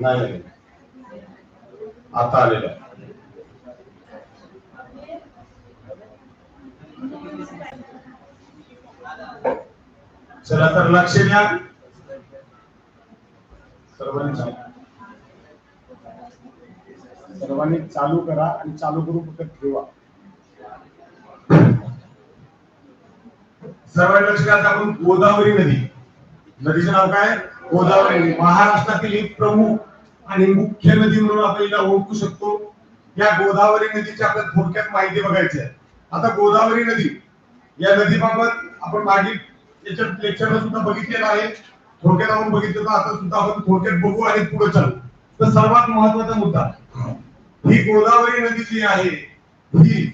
नाही. आता आलेलं. चला तर लक्ष द्या. सर्वांनी. सर्वांनी चालू करा आणि चालू करून फक्त ठेवा. सर्वांनी लक्ष द्या. आपण गोदावरी नदी. नदीचं नाव काय? गोदावरी. महाराष्ट्रातील एक प्रमुख आणि मुख्य नदी म्हणून आपण हिला ओळखू शकतो. या गोदावरी नदीची आपल्याला थोडक्यात माहिती बघायची आहे. आता गोदावरी नदी या नदीबाबत आपण मागील याच्या लेक्चरला सुद्धा बघितलेलं आहे. थोडक्यात आपण बघितलं तर आता सुद्धा आपण थोडक्यात बघू आणि पुढे चालू. तर सर्वात महत्त्वाचा मुद्दा ही गोदावरी नदी जी आहे ही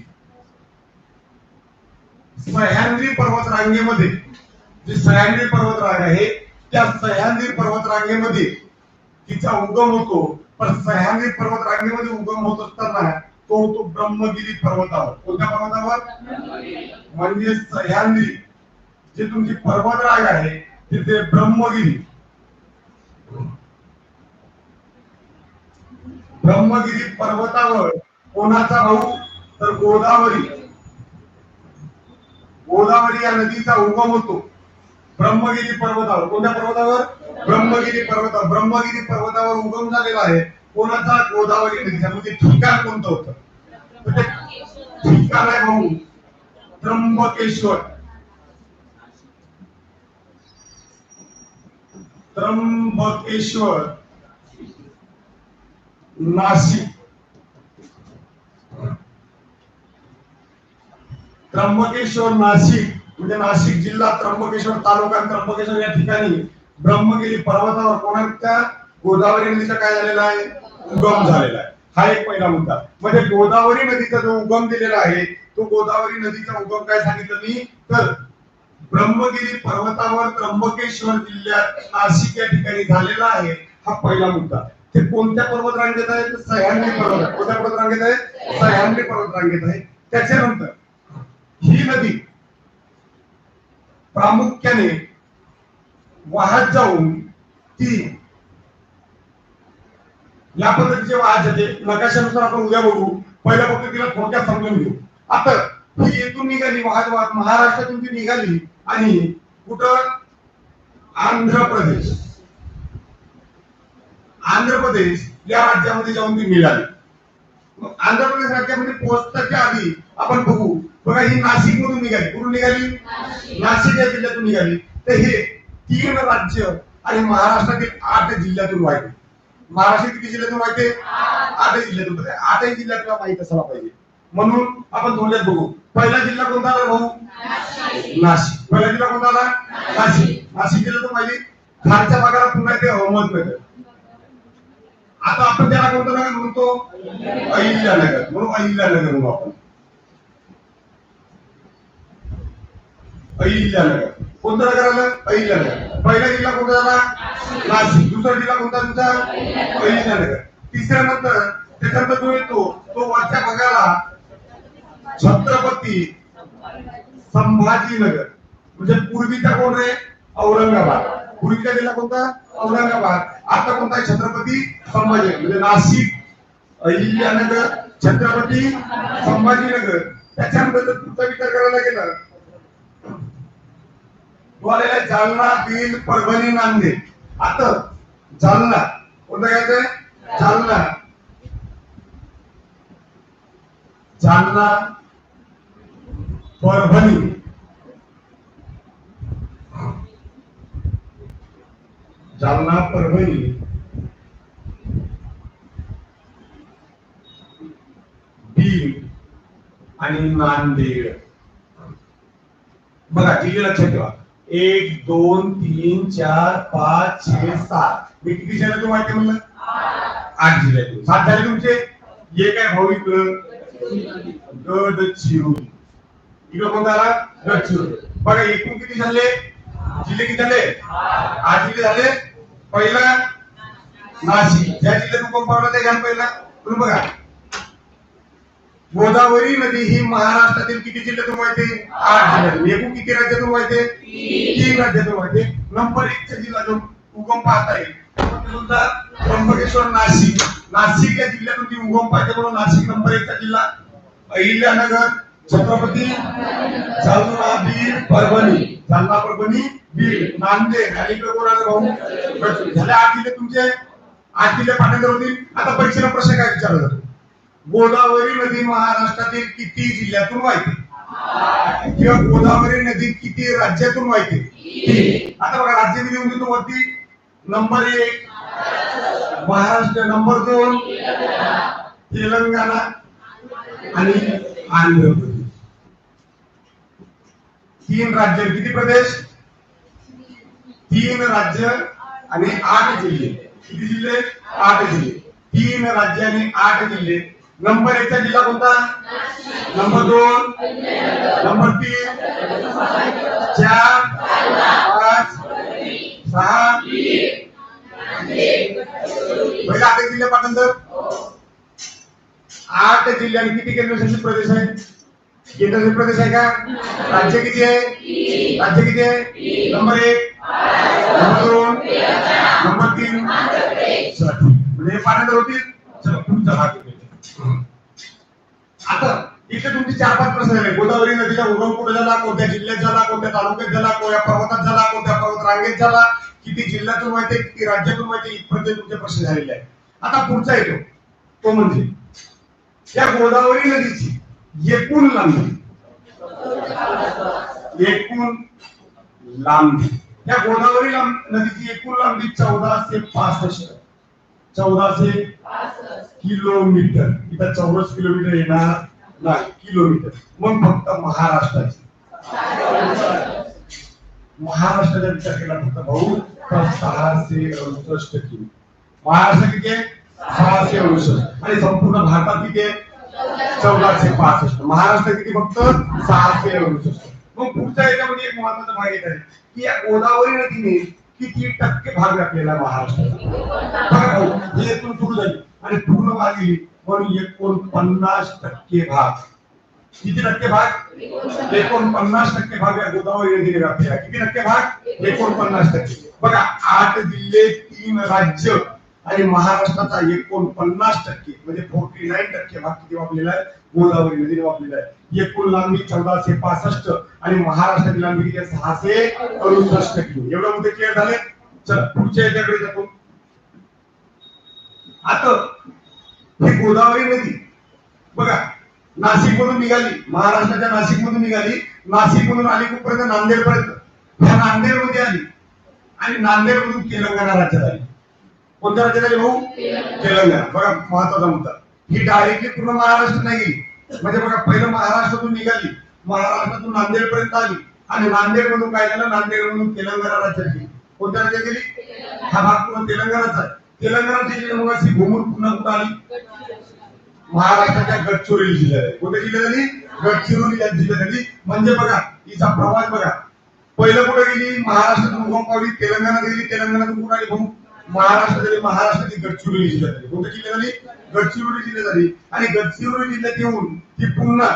सह्याद्री पर्वत रांगेमध्ये जी सह्याद्री पर्वत रांग आहे त्या सह्याद्री पर्वत रांगेमध्ये तिचा उगम होतो पण सह्याद्री पर्वत रांगेमध्ये उगम होत असताना तो होतो ब्रह्मगिरी पर्वतावर. कोणत्या पर्वतावर? म्हणजे सह्याद्री जे तुमची पर्वत राग आहे तिथे ब्रह्मगिरी. ब्रह्मगिरी पर्वतावर कोणाचा भाऊ? तर गोदावरी. गोदावरी या नदीचा उगम होतो. ब्रह्मगिरी पर्वतावर. कोणत्या पर्वतावर? ब्रह्मगिरी पर्वत ब्रह्मगिरी पर्वतावर उगम झालेला आहे. कोणाचा? गोदावरी नदीचा. म्हणजे ठिकाण कोणतं होतं? म्हणजे ठिकाण आहे भाऊ त्र्यंबकेश्वर. त्र्यंबकेश्वर. नाशिक. त्र्यंबकेश्वर नाशिक. म्हणजे नाशिक जिल्हा त्र्यंबकेश्वर तालुका त्र्यंबकेश्वर या ठिकाणी ब्रह्मगिरी पर्वतावर कोणाच्या गोदावरी नदीचा काय झालेला आहे? उगम झालेला आहे. हा एक पहिला मुद्दा. म्हणजे गोदावरी नदीचा जो उगम दिलेला आहे तो गोदावरी नदीचा उगम काय सांगितलं मी? तर ब्रह्मगिरी पर्वतावर त्र्यंबकेश्वर जिल्ह्यात नाशिक या ठिकाणी झालेला आहे हा पहिला मुद्दा. ते कोणत्या पर्वत रांगेत आहे तर सह्याद्री पर्वत. आहे. कोणत्या पर्वत रांगेत आहे सह्याद्री पर्वत रांगेत आहे. त्याच्यानंतर ही नदी प्रामुख्याने वाहत जाऊन ती या पद्धतीचे वाहत जाते नकाशानुसार आपण उद्या बघू. पहिल्या फक्त तिला थोडक्यात समजून घेऊ. आता ही येथून निघाली वाहत वाहत महाराष्ट्रातून ती निघाली आणि कुठं? आंध्र प्रदेश. आंध्र प्रदेश या राज्यामध्ये जाऊन ती मिळाली आंध्र प्रदेश राज्यामध्ये पोहोचण्याच्या आधी आपण बघू. बघा ही नाशिक मधून निघाली. कुठून निघाली? नाशिक या जिल्ह्यातून निघाली. तर हे तीन राज्य आणि महाराष्ट्रातील आठ जिल्ह्यातून वाहते महाराष्ट्र किती जिल्ह्यातून वाहते आठ जिल्ह्यातून आठही जिल्ह्यात तुला माहीत असायला पाहिजे. म्हणून आपण थोड्यात बघू. पहिला जिल्हा कोणता आला भाऊ? नाशिक. पहिला जिल्हा कोणता आला? नाशिक. नाशिक जिल्ह्यातून माहिती खालच्या भागाला पुन्हा ते अहमदनगर. आता आपण त्याला कोणतं नगर म्हणतो? अहिल्यानगर. म्हणून अहिल्यानगर म्हणू आपण. अहिल्यानगर. कोणतं नगर आलं अहिल्यानगर. पहिला जिल्हा कोणता झाला? नाशिक. दुसरा जिल्हा कोणता तुमचा? अहिल्यानगर. तिसऱ्या नंतर त्याच्यानंतर जो येतो तो वरच्या भागाला छत्रपती संभाजीनगर. म्हणजे पूर्वीचा कोण रे? औरंगाबाद. पूर्वीचा जिल्हा कोणता? औरंगाबाद. आता कोणता? आहे छत्रपती संभाजीनगर. म्हणजे नाशिक अहिल्यानगर छत्रपती संभाजीनगर. त्याच्यानंतर तुमचा विचार करायला गेला तो आहे जालना बीड परभणी नांदेड. आता जालना. कोणतं घ्यायचंय जालना. जालना. परभणी. जालना परभणी. बीड आणि नांदेड. बघा जिल्हे लक्षात ठेवा? एक दोन तीन चार पाच छे सात. मी किती जिल्ह्यातून माहिती म्हणलं? आठ जिल्ह्यातून सात झाले तुमचे? हे काय भाऊ इकडं? गडचिरोली. इकडं कोणता आला? गडचिरोली. बघा एकूण किती झाले? जिल्हे किती झाले? आठ जिल्हे झाले. पहिला नाशिक. ज्या जिल्ह्यातून कोण पावला ते घ्या पहिला. तुम्ही बघा. गोदावरी नदी ही महाराष्ट्रातील किती जिल्ह्यातून वाहते? आठ जिल्ह्यातून. एकूण किती राज्यातून वाहते? तीन. राज्यातून वाहते. नंबर एक चा जिल्हा जो उगम पाहता येईल? त्र्यंबकेश्वर नाशिक. नाशिक या जिल्ह्यातून ती उगम पाहिजे म्हणून नाशिक नंबर एकचा जिल्हा. अहिल्यानगर छत्रपती जालना बीड परभणी. जालना परभणी बीड नांदेड आणि भाऊ. झाले आठ जिल्हे तुमचे? आठ जिल्हे पाठांतर होतील. आता परीक्षेला प्रश्न काय विचारला जातो? गोदावरी नदी महाराष्ट्रातील किती जिल्ह्यातून वाहते? किंवा गोदावरी नदी किती राज्यातून वाहते? आता बघा राज्य दिली म्हणजे वरती नंबर एक. महाराष्ट्र नंबर दोन. तेलंगणा आणि आंध्र प्रदेश. तीन राज्य किती प्रदेश? तीन राज्य आणि आठ जिल्हे. किती जिल्हे? आठ जिल्हे. तीन राज्य आणि आठ जिल्हे. नंबर एकचा जिल्हा कोणता? नंबर दोन? नंबर तीन? चार? पाच? सहा? पहिला आठ जिल्हे पाठांतर. आठ जिल्ह्याने किती केंद्रशासित प्रदेश आहे? केंद्रशासित प्रदेश आहे का? राज्य किती आहे? राज्य किती आहे? नंबर एक? नंबर दोन? नंबर तीन? म्हणजे हे होतील. चला पुढचा भाग आता इथे तुमचे चार पाच प्रश्न झाले गोदावरी नदीला उगम कुठे झाला कोणत्या जिल्ह्यात झाला कोणत्या तालुक्यात झाला कोणत्या पर्वतात झाला कोणत्या पर्वत रांगेत झाला किती जिल्ह्यातून माहिती किती राज्यातून माहिती इथपर्यंत तुमचे प्रश्न झालेले आहेत. आता पुढचा येतो. तो म्हणजे या गोदावरी नदीची एकूण लांबी. एकूण लांबी. या गोदावरी लांब- नदीची एकूण लांबी चौदाशे पासष्ट. चौदाशे किलोमीटर. इथं चौरस किलोमीटर येणार नाही किलोमीटर. मग फक्त महाराष्ट्राचे. महाराष्ट्राचा विचार केला फक्त भाऊ तर सहाशे अडुसष्ट किलो. महाराष्ट्र किती आहे? सहाशे अडुसष्ट. आणि संपूर्ण भारतात किती आहे? चौदाशे पासष्ट. महाराष्ट्र किती फक्त? सहाशे अडुसष्ट. मग पुढच्या याच्यामध्ये एक महत्त्वाचा भाग येत आहे. की या गोदावरी नदीने किती टक्के भाग आपल्याला महाराष्ट्राचा? बघा भाऊ, सुरू झाली. आणि पूर्ण वाढली म्हणून एकोणपन्नास टक्के भाग. किती टक्के भाग? एकोणपन्नास टक्के भाग या गोदावरी नदीने व्यापलेला किती टक्के भाग? एकोणपन्नास टक्के. बघा आठ जिल्हे तीन राज्य. आणि महाराष्ट्राचा एकोणपन्नास टक्के म्हणजे फोर्टी नाईन टक्के भाग किती वापरलेला आहे गोदावरी नदीने वापरलेला आहे. एकूण लांबी चौदाशे पासष्ट आणि महाराष्ट्राची लांबी किती आहे? सहाशे अडुसष्ट किलो. एवढं मुद्दे क्लिअर झाले? चल पुढच्या याच्याकडे जातो. आता ही गोदावरी नदी बघा नाशिक मधून निघाली महाराष्ट्राच्या नाशिक मधून निघाली नाशिक मधून आली कुठपर्यंत? नांदेड पर्यंत ह्या नांदेडमध्ये आली. आणि नांदेड मधून तेलंगणा राज्यात आली. कोणत्या राज्यात आली भाऊ? तेलंगणा. बघा महत्त्वाचा मुद्दा. ही डायरेक्टली पूर्ण महाराष्ट्र नाही गेली म्हणजे बघा पहिलं महाराष्ट्रातून निघाली. महाराष्ट्रातून नांदेड पर्यंत आली. आणि नांदेड मधून काय झालं? नांदेड मधून तेलंगणा राज्यात गेली. कोणत्या राज्यात गेली? हा भाग पूर्ण तेलंगणाचा आहे तेलंगणाची जी मग अशी घुमून पुन्हा कुठं आली? महाराष्ट्राच्या गडचिरोली जिल्ह्यात. आहे. कोणत्या जिल्ह्यात आली? गडचिरोली या जिल्ह्यात आली. म्हणजे बघा हिचा प्रवास बघा. पहिलं कुठे गेली? महाराष्ट्रातून उगम पावली तेलंगणात गेली. तेलंगणातून कुठे आली भाऊ महाराष्ट्रात आली गडचिरोली जिल्ह्यात आली कोणत्या जिल्ह्यात झाली गडचिरोली जिल्ह्यात झाली आणि गडचिरोली जिल्ह्यात येऊन ती पुन्हा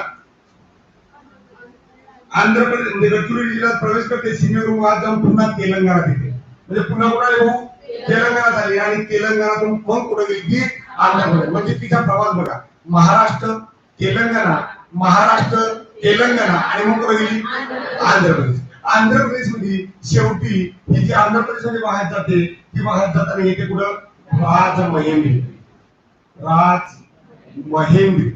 आंध्र प्रदेश म्हणजे गडचिरोली जिल्ह्यात प्रवेश करते सीमेवरून वाद जाऊन पुन्हा तेलंगणात येते म्हणजे पुन्हा कुठे येऊ? भाऊ तेलंगणात आली. आणि तेलंगणातून मग कुठे गेली ती आंध्र प्रदेश. म्हणजे तिचा प्रवास बघा. महाराष्ट्र तेलंगणा महाराष्ट्र तेलंगणा आणि मग कुठे गेली आंध्र प्रदेश. आंध्र प्रदेशमध्ये शेवटी ही जी आंध्र प्रदेशमध्ये वाहत जाते ती वाहत जाताना येते कुठं? राज महेंद्री राज महेंद्री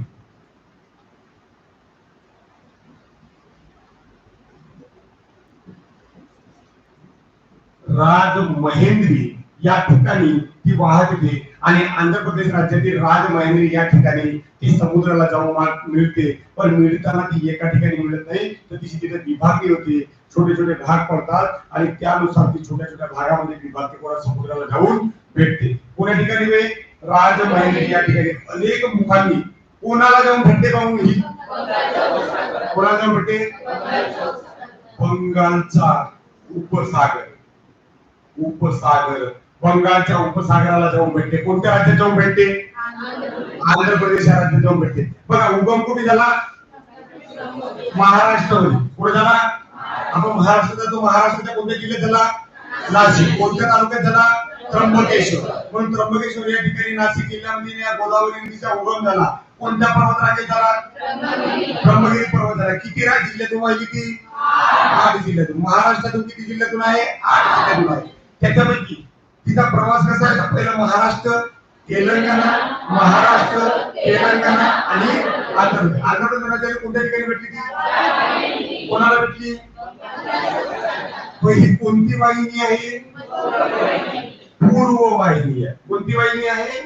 राज महेंद्री या ठिकाणी ती वाहत येते आणि आंध्र प्रदेश राज्यातील राजमहेंद्री या ठिकाणी ती समुद्राला जाऊन मिळते. पण मिळताना ती एका ठिकाणी मिळत नाही. तर तिची तिथे विभागणी होते. छोटे छोटे भाग पडतात आणि त्यानुसार ती छोट्या छोट्या भागामध्ये विभागते कोणा समुद्राला जाऊन भेटते. कोण्या ठिकाणी वे? राजमहेंद्री या ठिकाणी. अनेक मुखांनी. कोणाला जाऊन भेटते पाहून ही कोणाला जाऊन भेटते? बंगालचा उपसागर. उपसागर. बंगालच्या उपसागराला जाऊन भेटते. कोणत्या राज्यात जाऊन भेटते? आंध्र प्रदेश या राज्यात जाऊन भेटते. बघा उगम कुठे झाला? महाराष्ट्रामध्ये. कुठे झाला? आपण महाराष्ट्राचा तो महाराष्ट्राच्या कोणत्या जिल्ह्यात झाला? नाशिक. कोणत्या तालुक्यात झाला? त्र्यंबकेश्वर. पण त्र्यंबकेश्वर या ठिकाणी नाशिक जिल्ह्यामध्ये या गोदावरी नदीचा उगम झाला. कोणत्या पर्वत राज्यात झाला? ब्रह्मगिरी पर्वत झाला. किती राज्य जिल्ह्यातून माहिती किती आठ जिल्ह्यातून. महाराष्ट्रातून किती जिल्ह्यातून आहे? आठ जिल्ह्यातून आहे. त्याच्यापैकी तिचा प्रवास कसा आहे? पहिलं महाराष्ट्र तेलंगणा महाराष्ट्र तेलंगणा आणि आंध्र आंध्र प्रदेश कोणत्या ठिकाणी भेटली ती? कोणाला भेटली? ही कोणती वाहिनी आहे? पूर्व वाहिनी आहे. कोणती वाहिनी आहे?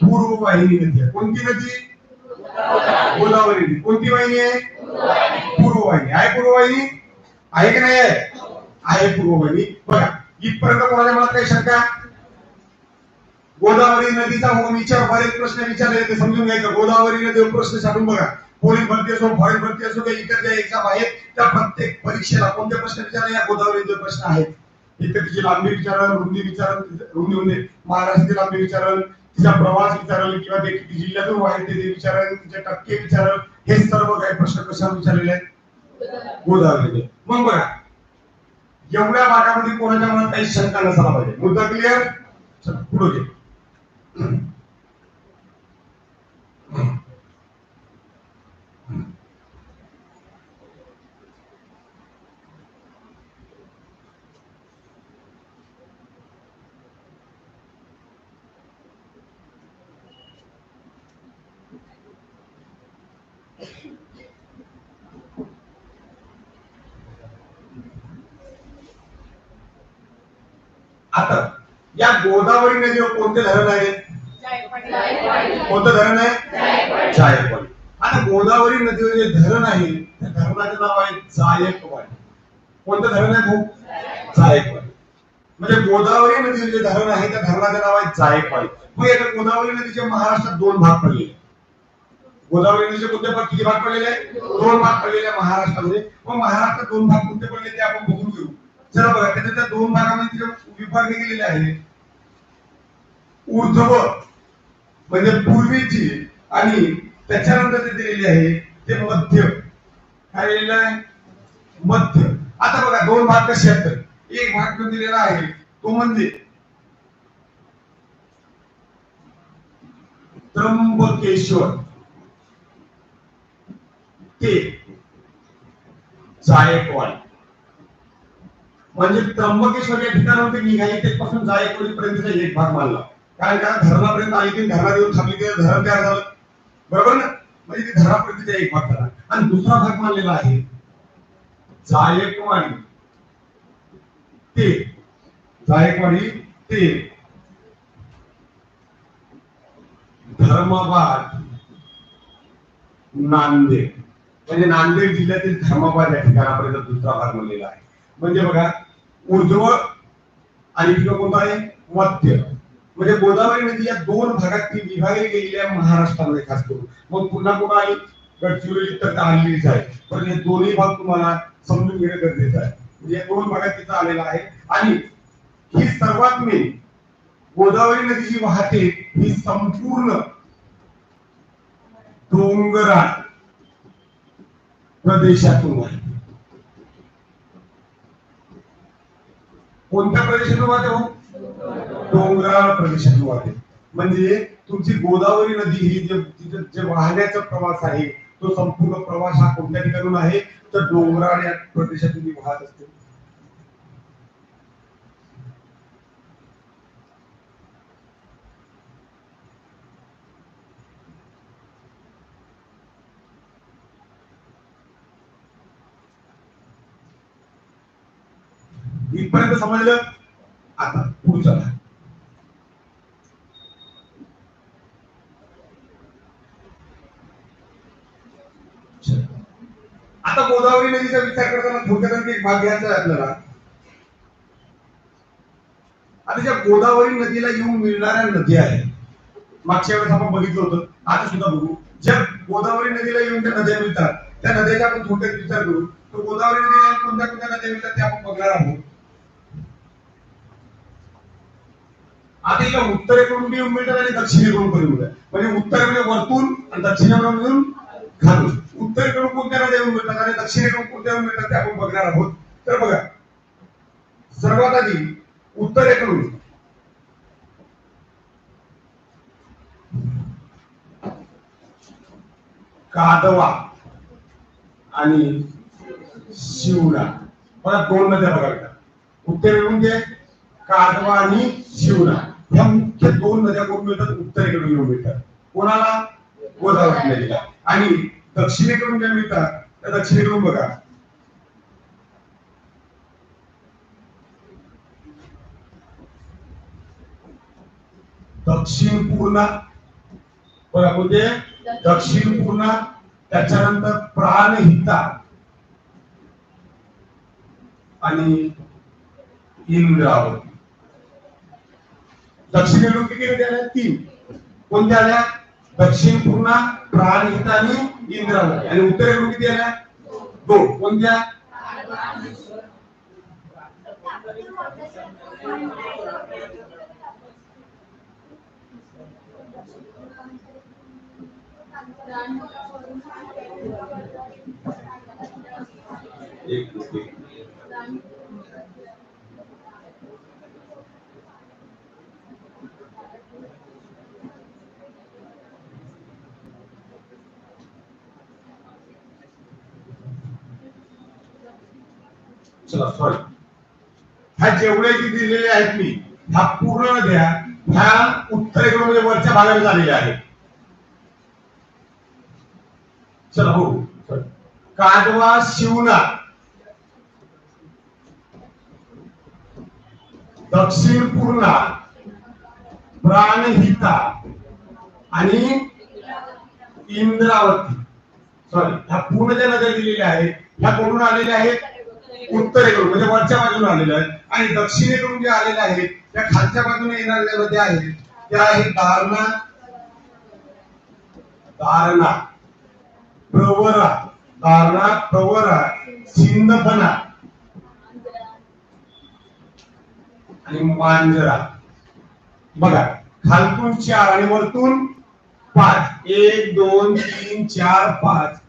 पूर्व वाहिनी नदी आहे कोणती नदी? गोदावरी नदी. कोणती वाहिनी आहे? पूर्व वाहिनी. आहे पूर्व वाहिनी? आहे की नाही आहे? आहे पूर्व वाहिनी. बघा इथपर्यंत कोणाच्या मला काही शंका? गोदावरी नदीचा विचार बरेच प्रश्न विचारले ते समजून घ्यायचं. गोदावरी नदीवर प्रश्न साधून बघा. पोलीस भरती असो फॉरेन भरती असो काही इतर ज्या एक्झाम आहेत त्या प्रत्येक परीक्षेला कोणते प्रश्न विचारले? या गोदावरी नदीवर प्रश्न आहेत. इथे तिची लांबी विचारल रुंदी विचारल रुंदी म्हणजे महाराष्ट्राची लांबी विचारण तिचा प्रवास विचारल किंवा ते किती जिल्ह्यातून वाहिते ते विचारल तिचे टक्के विचारल हे सर्व काही प्रश्न कशावर विचारलेले आहेत? गोदावरी मग बघा एवढ्या भागामध्ये कोणाच्या मनात काही शंका नसायला पाहिजे. मुद्दा क्लिअर पुढे घे आता या गोदावरी नदीवर कोणते धरण आहे? कोणतं धरण आहे? जायकवाडी. आता गोदावरी नदीवर जे धरण आहे त्या धरणाचं नाव आहे जायकवाडी. कोणतं धरण आहे भाऊ? जायकवाडी. म्हणजे गोदावरी नदीवर जे धरण आहे त्या धरणाचं नाव आहे जायकवाडी. मग याच्या गोदावरी नदीचे महाराष्ट्रात दोन भाग पडले गोदावरी नदीचे कोणते भाग किती भाग पडलेले आहेत? दोन भाग पडलेले महाराष्ट्रामध्ये. मग महाराष्ट्रात दोन भाग कोणते पडले ते आपण जरा बघा त्याच्या त्या दोन भागामध्ये तिथे विभागले गेलेले आहे. ऊर्ध्व म्हणजे पूर्वीची आणि त्याच्यानंतर जे दिलेली आहे ते मध्य. काय दिलेलं आहे? मध्य. आता बघा दोन भाग कसे आहेत? एक भाग जो दिलेला आहे तो म्हणजे त्र्यंबकेश्वर. ते जायकवाडी म्हणजे त्र्यंबकेश्वर या ठिकाणावरती निघाली तेपासून जायकवाडी पर्यंतचा एक भाग मानला कारण का? धरणापर्यंत आली ती धरणा देऊन थांबली की धरण तयार झालं. बरोबर ना? म्हणजे ते धरणापर्यंतचा एक भाग झाला. आणि दुसरा भाग मानलेला आहे. जायकवाडी. ते. जायकवाडी ते. धर्माबाद. नांदेड. म्हणजे नांदेड जिल्ह्यातील धर्माबाद या ठिकाणापर्यंत दुसरा भाग मानलेला आहे. म्हणजे बघा ऊर्ध्व आणि तिथं कोणता आहे? मध्य. म्हणजे गोदावरी नदी या दोन भागात ती विभागली गेलेली आहे महाराष्ट्रामध्ये खास करून. मग पुन्हा पुन्हा आली गडचिरोली तर आलेलीच आहे. पण हे दोन्ही भाग तुम्हाला समजून घेणं गरजेचं आहे. म्हणजे या दोन भागात तिथं आलेला आहे. आणि ही सर्वात मेन गोदावरी नदी जी वाहते ही संपूर्ण डोंगराळ प्रदेशातून वाहते. कोणत्या प्रदेशातून वाहते हो? डोंगराळ प्रदेशातून वाहते म्हणजे तुमची गोदावरी नदी ही जे जे वाहण्याचा प्रवास आहे तो संपूर्ण प्रवास हा कोणत्या ठिकाणून आहे? तर डोंगराळ या प्रदेशातून वाहत असते. इथपर्यंत समजलं आता पुढचा भाग. चल. आता गोदावरी नदीचा विचार करताना थोडक्यात आणखी एक भाग घ्यायचा आहे आपल्याला आता ज्या गोदावरी नदीला येऊन मिळणाऱ्या नद्या आहेत मागच्या वेळेस आपण बघितलं होतं आता सुद्धा बघू ज्या गोदावरी नदीला येऊन त्या नद्या मिळतात त्या नद्याचा आपण थोडक्यात विचार करू तर गोदावरी नदीला कोणत्या कोणत्या नद्या मिळतात ते आपण बघणार आहोत आता हिला उत्तरेकडून बी मिळतात आणि दक्षिणेकडून पण मिळतात. म्हणजे उत्तरेकडे वरतून आणि दक्षिणेकडून घालून उत्तरेकडून कोणत्या नद्या मिळतात आणि दक्षिणेकडून कोणत्या मिळतात ते आपण बघणार आहोत. तर बघा सर्वात आधी उत्तरेकडून. कादवा आणि शिवडा. मला दोन नद्या बघायला उत्तरेकडून जे कादवा आणि शिवडा. ह्या मुख्य दोन नद्या कोण मिळतात? उत्तरेकडून येऊन मिळतात. कोणाला? गोदावरी नदीला आणि दक्षिणेकडून ज्या मिळतात? त्या दक्षिणेकडून बघा. दक्षिण पूर्णा. बघा कोणते? दक्षिण पूर्णा. त्याच्यानंतर प्राणहिता. आणि इंद्रावती. दक्षिणेकडून किती नद्या आल्या तीन. कोणत्या आल्या? दक्षिण पूर्णा प्राणहिता आणि इंद्रावती आणि उत्तरेकडून किती आल्या? दोन. कोणत्या? चला सॉरी ह्या जेवढे दिलेले आहेत मी ह्या पूर्ण नद्या ह्या उत्तरेकडून म्हणजे वरच्या भागाला झालेल्या आहेत. चला हो कादवा शिवना. दक्षिण पूर्णा. प्राणहिता. आणि इंद्रावती. सॉरी ह्या पूर्ण ज्या नद्या दिलेल्या आहेत ह्या कोणून आलेल्या आहेत? उत्तरेकडून म्हणजे वरच्या बाजूने आलेले आहेत आणि दक्षिणेकडून जे आलेले आहेत त्या खालच्या बाजूने येणाऱ्या नद्या आहेत त्या आहेत दारणा दारणा प्रवरा. दारणा प्रवरा. सिंदफना आणि मांजरा. बघा खालतून चार आणि वरतून पाच. एक दोन तीन चार पाच.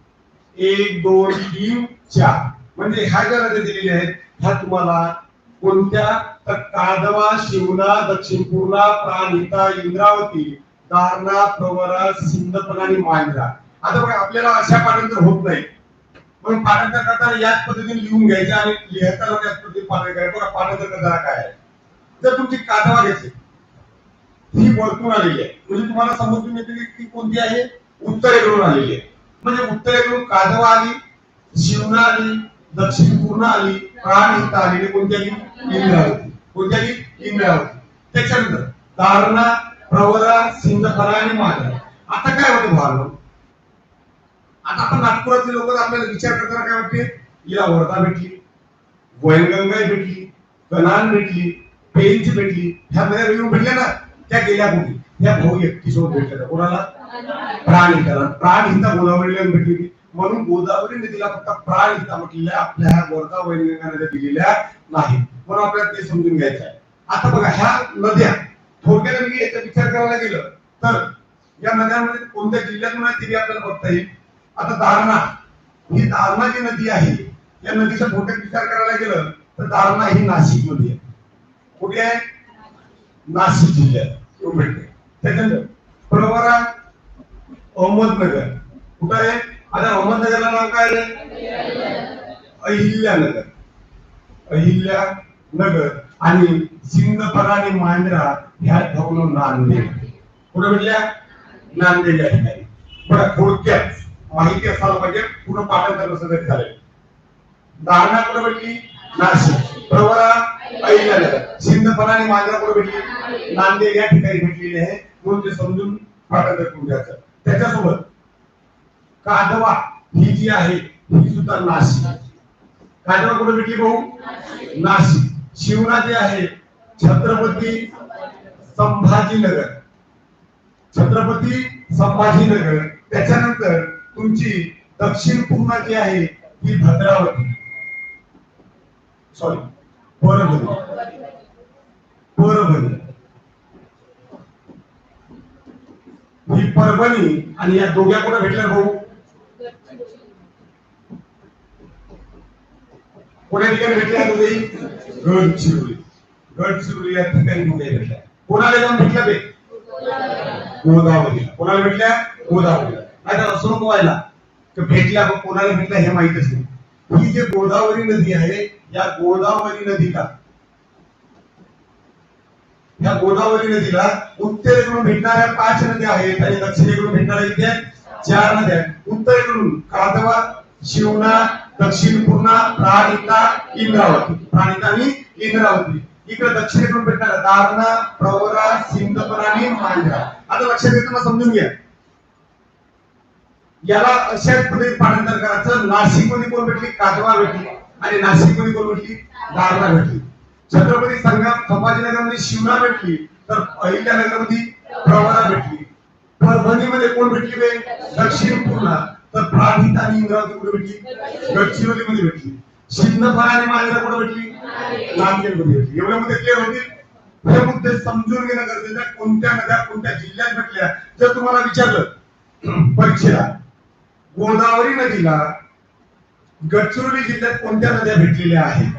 एक दोन तीन चार. म्हणजे ह्या ज्या नद्या दिलेल्या आहेत ह्या तुम्हाला कोणत्या तर कादवा शिवना दक्षिण पूर्णा प्राणिता इंद्रावती दारणा प्रवरा सिंदपना आणि मांजरा आता बघा आपल्याला अशा पाठांतर होत नाही. म्हणून पाठांतर करताना याच पद्धतीने लिहून घ्यायचे आणि लिहिताना त्याच पद्धतीने पाठांतर करायचं. बघा पाठांतर करताना काय आहे? जर तुमची कादवा घेतली ही वरतून आलेली आहे. म्हणजे तुम्हाला समजून येते की कोणती आहे? उत्तरेकडून आलेली आहे. म्हणजे उत्तरेकडून कादवा आली शिवना आली दक्षिण पूर्ण आली प्राणहिता आली आलेली कोणत्या गीत? इंद्रावती कोणत्या गीत? इंद्रावती त्याच्यानंतर दारणा प्रवरा सिंधफणा आणि मांजरा आता काय होतं भावना आता आपण नागपुरातले लोक आपल्याला विचार करताना काय वाटते? हिला वर्धा भेटली वैनगंगा भेटली कनान भेटली पेंच भेटली. ह्या नद्या येऊन भेटल्या ना? त्या गेल्या कुठे? ह्या भाऊ एकटी भेटल्या कोणाला प्राण कोणाला? प्राण हिंदा गोदावरीला भेटली होती. म्हणून गोदावरी नदीला फक्त प्राणहिता म्हटलेल्या आपल्या ह्या वर्धा वैनगंगा नद्या दिलेल्या नाही. म्हणून आपल्याला ते समजून घ्यायचं आहे. आता बघा ह्या नद्या थोडक्यात मी याचा विचार करायला गेलं तर या नद्यांमध्ये कोणत्या जिल्ह्यातून आहे ते आपल्याला बघता येईल. आता दारणा ही दारणा जी नदी आहे या नदीचा थोडक्यात विचार करायला गेलं तर दारणा ही नाशिकमध्ये आहे. कुठे आहे? नाशिक जिल्ह्यात. भेटते त्याच्यानंतर प्रवरा अहमदनगर. कुठं आहे? आता अहमदनगरला नाव काय आलं अहिल्यानगर. अहिल्यानगर आणि सिंगफरा आणि मांजरा ह्या ठेवून नांदेड. कुठं म्हटल्या? नांदेड या ठिकाणी. बरं थोडक्यात माहिती असायला पाहिजे पूर्ण पाठांतर सगळं तरी झाले दारणा कुठं म्हटली? नाशिक. प्रवरा अहिल्यानगर. सिंधफणा आणि मांजरा कुठं भेटली नांदेड या ठिकाणी भेटलेली आहे. म्हणून ते समजून पाठांतर करून घ्यायचं त्याच्यासोबत कादवा ही जी आहे ही सुद्धा नाशिक. कादवा कुठे भेटली भाऊ? नाशिक. शिवना जे आहे छत्रपती संभाजीनगर. छत्रपती संभाजीनगर. त्याच्यानंतर तुमची दक्षिण पूर्णा जी आहे ती भद्रावती. सॉरी परभणी. परभणी. ही परभणी आणि या दोघ्या कुठे भेटल्या भाऊ? कोण्या ठिकाणी भेटल्या तुम्ही? गडचिरोली. गडचिरोली या ठिकाणी कुठे भेटल्या? कोणाला जाऊन भेटल्या ते गोदावरीला. कोणाला भेटल्या? गोदावरीला. नाही तर असं नको व्हायला. तर भेटल्या कोणाला भेटल्या हे माहितच नाही. ही जी गोदावरी नदी आहे या गोदावरी नदीला या गोदावरी नदीला उत्तरेकडून भेटणाऱ्या पाच नद्या आहेत आणि दक्षिणेकडून भेटणाऱ्या इथे चार नद्या उत्तरेकडून कादवा शिवना दक्षिण पूर्णा प्राणिता इंद्रावती. प्राणिता आणि इंद्रावती. इकडे दक्षिणेकडून भेटणार दारणा प्रवरा सिंदपन आणि मांजरा. आता लक्षात तुम्हाला समजून घ्या. याला अशाच पद्धतीने पाठांतर करायचं. नाशिकमध्ये कोण भेटली? कादवा भेटली. आणि नाशिकमध्ये कोण भेटली? दारणा भेटली. छत्रपती संग्राम संभाजीनगरमध्ये शिवना भेटली. तर अहिल्यानगरमध्ये प्रवरा भेटली. परभणीमध्ये कोण भेटली बे? दक्षिण पूर्णा. तर प्राधित आणि इंद्रावती कुठे भेटली? गडचिरोलीमध्ये भेटली. सिंधफार आणि मांजरा कुठे भेटली? नांदेडमध्ये भेटली. एवढ्या मध्ये क्लिअर होतील? हे मुद्दे समजून घेणं गरजेचं आहे. कोणत्या नद्या कोणत्या जिल्ह्यात भेटल्या? जर तुम्हाला विचारलं परीक्षेला गोदावरी नदीला गडचिरोली जिल्ह्यात कोणत्या नद्या भेटलेल्या आहेत?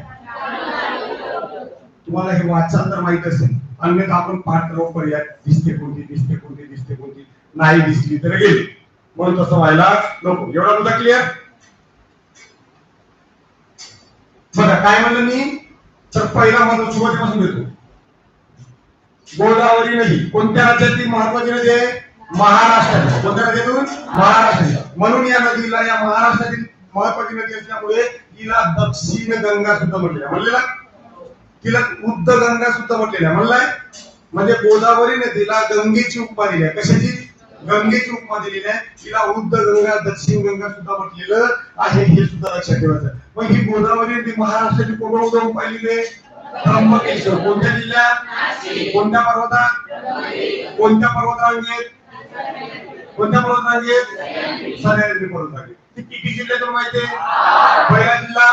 तुम्हाला हे वाचन तर माहीत असेल. अन्यथा आपण पाठ पर्याय दिसते कोणती दिसते कोणती दिसते कोणती. नाही दिसली तर गेली. म्हणून तसं व्हायला नको. एवढा मुद्दा क्लिअर बघा काय म्हणलं मी? तर पहिला माझा सुरुवातीपासून घेतो. गोदावरी नदी. कोणत्या राज्यातील महत्वाची नदी आहे? महाराष्ट्रातील कोणत्या राज्यातून महाराष्ट्रातील म्हणून या नदीला या महाराष्ट्रातील महत्वाची नदी असल्यामुळे तिला दक्षिण गंगा सुद्धा म्हटलेलं म्हणलेला? तिला उद्ध गंगा सुद्धा म्हटलेल्या म्हणलाय? म्हणजे गोदावरी नदीला गंगेची उपमा दिली आहे. कशाची? गंगेची उपमा दिलेली आहे. तिला उद्द गंगा दक्षिण गंगा सुद्धा म्हटलेलं आहे. हे सुद्धा लक्षात ठेवायचं मग ही गोदावरी महाराष्ट्राची कोण उद्गम पाहिलेली आहे. त्र्यंबकेश्वर कोणत्या जिल्ह्यात? कोणत्या पर्वतात? कोणत्या पर्वतरांगेत? कोणत्या पर्वतरांगेत? सह्याद्री. पर्वतरांगेत. ती किती जिल्ह्यातून माहिती आहे? पहिला जिल्हा?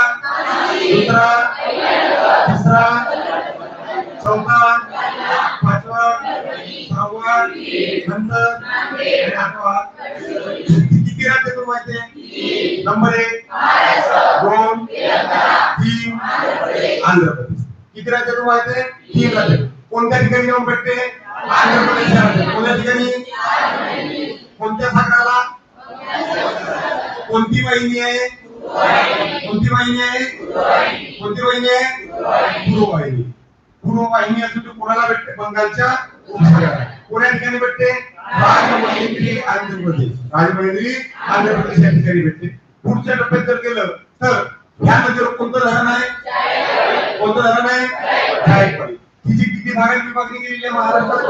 दुसरा? तिसरा? चौथा? पाचवा? सहावा? नंतर? नंबर एक दोन तीन आंध्र प्रदेश किती राज्यातून माहिती आहे तीन राज्य कोणत्या ठिकाणी जाऊन भेटते आंध्र प्रदेश कोणत्या ठिकाणी कोणत्या सागराला कोणती वाहिनी आहे कोणती वाहिनी आहे कोणती वाहिनी आहे पूर्व वाहिनी पूर्ववाहिनी कोणाला भेटते? बंगालच्या कोण्या ठिकाणी भेटते? राजमहेंद्री आंध्र प्रदेश राजमहेंद्री आंध्र प्रदेश या ठिकाणी भेटते. पुढच्या टप्प्यात जर गेलं तर ह्या नदीवर कोणतं धरण आहे? कोणतं धरण आहे? जायकवाडी तिची किती भागात विभागणी केलेली आहे महाराष्ट्रात?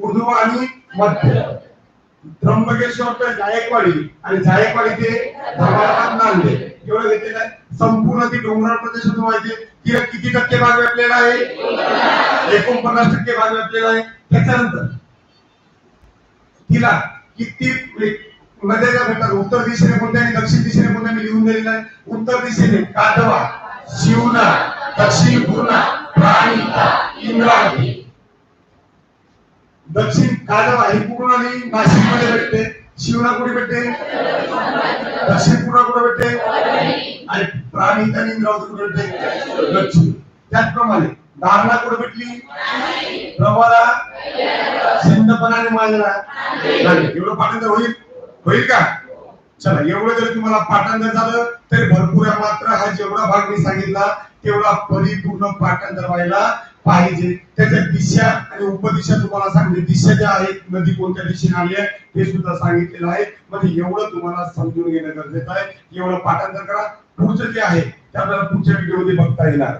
उर्दू आणि मध्य. त्र्यंबकेश्वर ते जायकवाडी आणि जायकवाडी ते धर्माबाद नांदे. एवढं घेतलेलं आहे. संपूर्ण ती डोंगराळ प्रदेशातून माहिती आहे. तिला किती टक्के भाग व्यापलेला आहे? एकोणपन्नास टक्के भाग व्यापलेला आहे. त्याच्यानंतर तिला किती म्हणजे नद्या ज्या भेटतात उत्तर दिशेने कोणत्या आणि दक्षिण दिशेने कोणत्या मी लिहून दिलेला आहे? उत्तर दिशेने कादवा शिवना दक्षिण पूर्णा प्राणिता इंद्रावती. दक्षिण कादवा ही पूर्ण आणि नाशिकमध्ये भेटते. शिवना कुठे भेटते? दक्षिण पूर्णा कुठे भेटते? आणि प्राणी आणि इंद्रावती कुठे भेटते? दक्षिण. त्याचप्रमाणे दारणा कुठे भेटली? प्रवाला. सिंधपणा आणि मांजरा. एवढं पाठांतर होईल? होईल का? चला एवढं जरी तुम्हाला पाठांतर झालं तरी भरपूर मात्र हा जेवढा भाग मी सांगितला तेवढा परिपूर्ण पाठांतर व्हायला पाहिजे. त्याच्या दिशा आणि उपदिशा तुम्हाला सांगते. दिशा ज्या आहेत नदी कोणत्या दिशेने आली आहे हे सुद्धा सांगितलेलं आहे. म्हणजे एवढं तुम्हाला समजून घेणं गरजेचं आहे. एवढं पाठांतर करा. पुढचं जे आहे ते आपल्याला पुढच्या व्हिडिओमध्ये बघता येणार.